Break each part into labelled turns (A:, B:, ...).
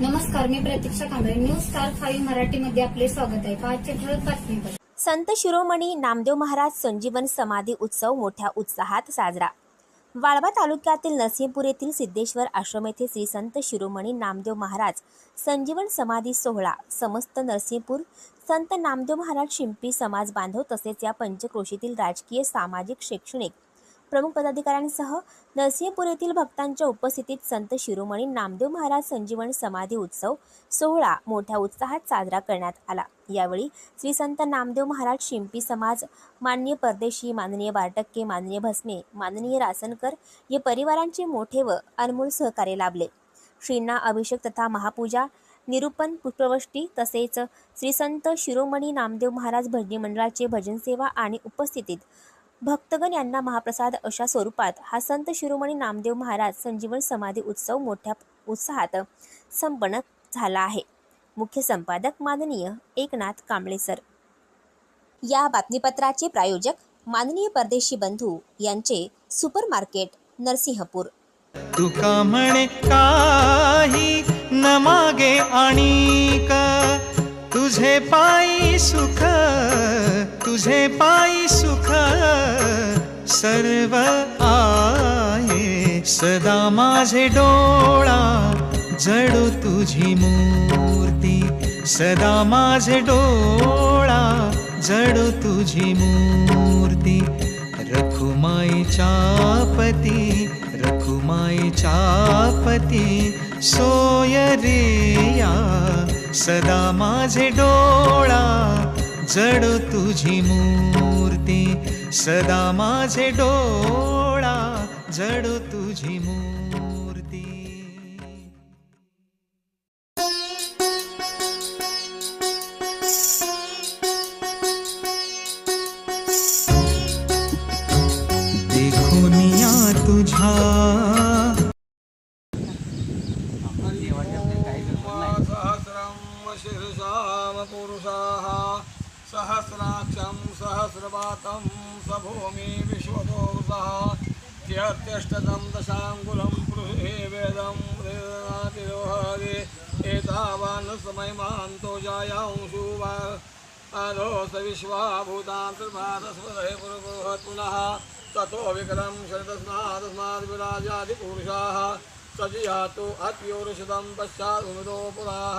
A: नमस्कार मी Pratiksha Kamble. News star five मराठीमध्ये आपले स्वागत आहे. पाचशे ठळक बातमीपत्र.
B: संत शिरोमणी नामदेव महाराज संजीवन समाधी उत्सव मोठ्या उत्साहात साजरा. वाळवा तालुक्यातील नरसिंहपूर येथील सिद्धेश्वर आश्रम येथे श्री संत शिरोमणी नामदेव महाराज संजीवन समाधी सोहळा समस्त नरसिंहपूर संत नामदेव महाराज शिंपी समाज बांधव तसेच या पंचक्रोशीतील राजकीय सामाजिक शैक्षणिक प्रमुख पदाधिकाऱ्यांसह नरसिंहपूर येथील भक्तांच्या उपस्थितीत संत शिरोमणी नामदेव महाराज संजीवन समाधी उत्सव सोहळा मोठ्या उत्साहात साजरा करण्यात आला. यावेळी श्री संत नामदेव महाराज शिंपी समाज माननीय परदेशी माननीय बारटक्के माननीय भस्मे माननीय रासनकर या परिवारांचे मोठे व अनमोल सहकार्य लाभले. श्रींना अभिषेक तथा महापूजा निरूपण पुष्पवृष्टी तसेच श्री संत शिरोमणी नामदेव महाराज भजनी मंडळाचे भजन सेवा आणि उपस्थितीत भक्तगण यांना महाप्रसाद अशा स्वरूपात हा संत शिरोमणी नामदेव महाराज संजीवन समाधी उत्सव मोठ्या उत्साहात संपन्न झाला आहे. मुख्य संपादक माननीय एकनाथ कांबळे सर या बातमीपत्राचे प्रायोजक माननीय परदेशी बंधू यांचे सुपर मार्केट नरसिंहपूर.
C: तुका म्हणे काही न मागे आणिक तुझे पायी सुख तुझे पायी सुख सर्व आहे. सदा माझे डोळा जडू तुझी मूर्ती. सदा माझे डोळा जडू तुझी मूर्ती. रखुमाईच्या पती रखुमाईच्या पती सोय रेया सदा माझे डोळा जड तुझी मूर्ती. सदा माझे डोळा जड तुझी मूर्ती. देखून या तुझ्या
D: सहस्राक्षं सहस्रवातं स भूमि विश्वदोषः त्यत्यष्टतं दशाङ्गुलं पृहे वेदं वेदनातिरोहरे। एतावान् समयमान्तो जायांशु वा अधोस विश्वाभूतान्तर्भातस्वदे पुरुभूत् पुनः। ततो विकलं शरदस्मादस्माद्विराजादिपुरुषाः सजियातु अत्योरुषदं पश्चादुमितो पुराः।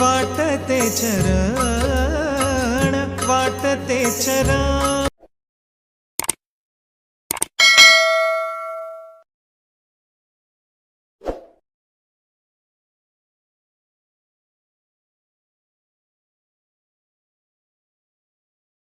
C: वाटते चरण वाटते चरण.